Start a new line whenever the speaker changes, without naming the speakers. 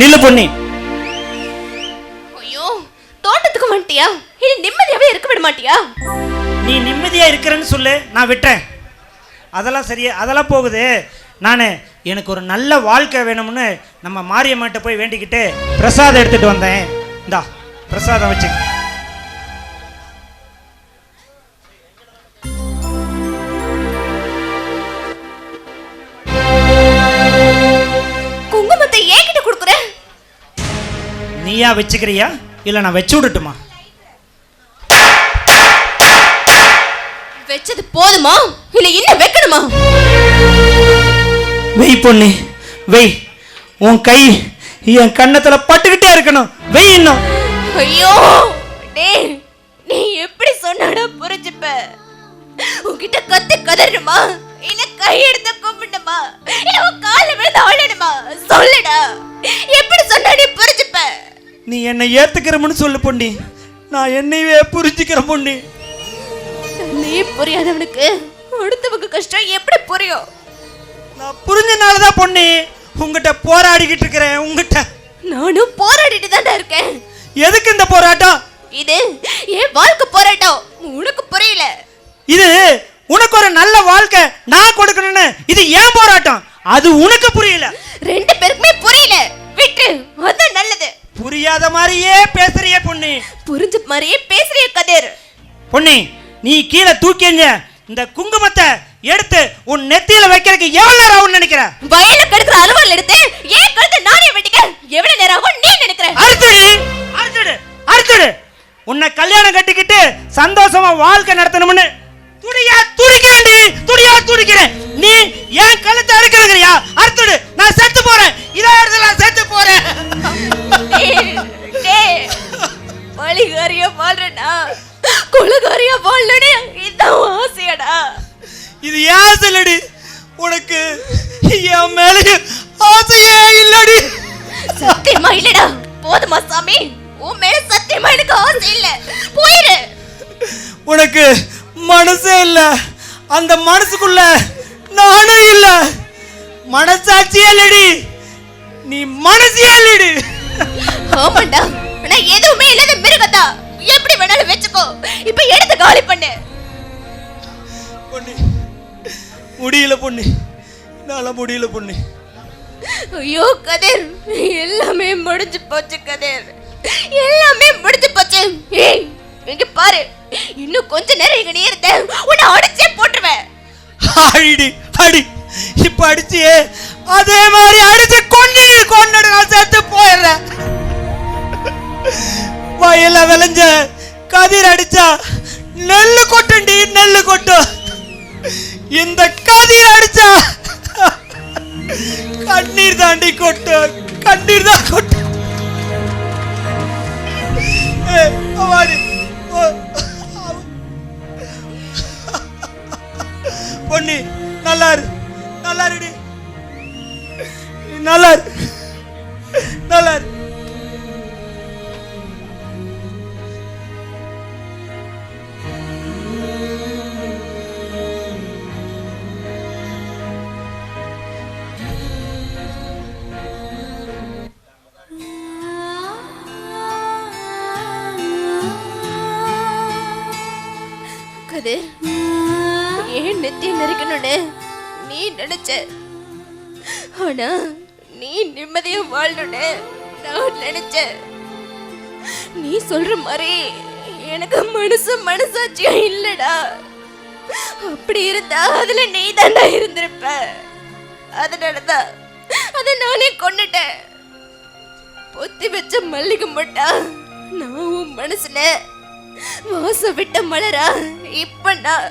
நில்லு பொன்னி.
ஐயோ தோட்டத்துக்கு வந்துட்டியா? இனி நிம்மதியாவே இருக்க விட மாட்டியா?
நீ நிம்மதியா இருக்கிறேன்னு சொல்லு நான் விட்டேன் அதெல்லாம் சரியா அதெல்லாம் போகுது. நான் எனக்கு ஒரு நல்ல வாழ்க்கை வேணும்னு நம்ம மாரியம்மாட்ட போய் வேண்டிக்கிட்டு பிரசாதம் எடுத்துட்டு வந்தேன். இந்தா பிரசாதம் வச்சு நீயா வச்சுக்கிறியா? இல்லை நான் வச்சு விடட்டுமா?
வச்சது போதுமா? இல்ல இன்னும் வைக்கணுமா?
வெய் பொண்ணு வெய் உன் கை என் கன்னத்துல பட்டுக்கிட்டே இருக்கணும். வெய் இன்னும்.
ஐயோ டேய் நீ எப்படி சொன்னாடா புரிஞ்சுப்ப. உன்கிட்ட கத்து கதறணுமா? இல்ல கையெடுத்து கும்பிடணுமா இல்ல உன் கால விழுந்து ஆளணுமா சொல்லுடா. எப்படி சொன்னா நீ
நீ என்னை ஏத்துக்கிறமுன்னு சொல்லு பொண்ணி நான் என்னையவே புரிஞ்சுக்கிற பொண்ணி
நீ புரியாதவனுக்கு அடுத்தவங்க கஷ்டம் எப்படி புரியும்?
நான் புரிஞ்சனால தான் பொண்ணி உங்ககிட்ட போராடிக்கிட்டு இருக்கிறேன் உங்ககிட்ட
நானும் போராடிட்டு தான்டா இருக்கேன்.
எதுக்கு இந்த போராட்டம்?
இது என் வாழ்க்கை போராட்டம். உனக்கு புரியல.
இது உனக்கு ஒரு நல்ல வாழ்க்கை நான் கொடுக்கணும்னு. இது ஏன் போராட்டம்? அது உனக்கு புரியல.
ரெண்டு பேருக்குமே புரியல. விட்டு அதான் நல்லது.
புரியாத மாதிரியே பேசுறியே பொண்ணி
புரிஞ்ச மாதிரியே பேசுறிய கதிர்.
பொண்ணி நீ கீழே தூக்கி எறிஞ்ச இந்த குங்குமத்தை எடுத்து உன் நெத்தியில வைக்கிறதுக்கு எவ்வளவு நேரம் ஆகும்னு நினைக்கிற?
வயல கெடுக்கிற அலுவல் எடுத்து ஏன் கழுத்து நானே வெட்டிக்க? எவ்வளவு நேரம் ஆகும் நீ நினைக்கிற?
அறுத்துடு அறுத்துடு அறுத்துடு உன்னை கல்யாணம் கட்டிக்கிட்டு சந்தோஷமா வாழ்க்கை நடத்தணும்னு
வழிகாரியா வாழ்றனா? குலகாரியா வாழணும்னு இதான் ஆசையாடா.
இது ஏன் சொல்லடி? உனக்கு என் மேல ஆசையே இல்லடி.
சத்தியமா இல்லடா. போதுமா சாமி? உன் மேல சத்தியமா எனக்கு ஆசை இல்ல. போயிரு.
உனக்கு மனசே இல்ல. அந்த மனசுக்குள்ள நானும் இல்ல. மனசாட்சியே இல்லடி. நீ மனசே இல்லடி.
ஆமாண்டா. ஆனா எதுவுமே இப்ப எடுத்து காலி பண்ணு.
பொண்ணு முடியல பொண்ணு. என்னால முடியல பொண்ணு.
ஐயோ கதிர். எல்லாமே முடிஞ்சு போச்சு கதிர். எல்லாமே முடிஞ்சு போச்சு. ஏய் இங்க பாரு. இன்னும் கொஞ்ச நேரம் இங்க நீ இருந்த உன்னை அடிச்சே போட்டுருவேன்.
அடிடி அடி. இப்ப அடிச்சியே. அதே மாதிரி அடிச்சு கொண்டு கொண்டு நான் செத்து போயிடுறேன். வயல்ல விளைஞ்ச கதிர் அடிச்சா நெல்லு கொட்டுண்டி நெல்லு கொட்டு. இந்த கதிர் அடிச்சா கண்ணீர் தாண்டி கொட்டு கண்ணீர் தான் கொட்டு. ஏய், நல்லா இரு. நல்லா இருடி. நல்லா இரு. நல்லா இரு.
கதிர் ஏன் நித்தியம் இருக்கணும்னு நீ நினைச்ச? ஆனா நீ நிம்மதியா வாழணும்னு நான் நினைச்சேன் நீ சொல்ற மாதிரி எனக்கு மனசு மனசாட்சியா இல்லடா. அப்படி இருந்தா அதுல நீ தாண்டா இருந்திருப்ப. அதனாலதான் அதை நானே கொண்டுட்டேன் பொத்தி வச்ச மல்லிகை மட்டா நான் உன் மனசுல வாசம் விட்ட மலரா. இப்ப நான்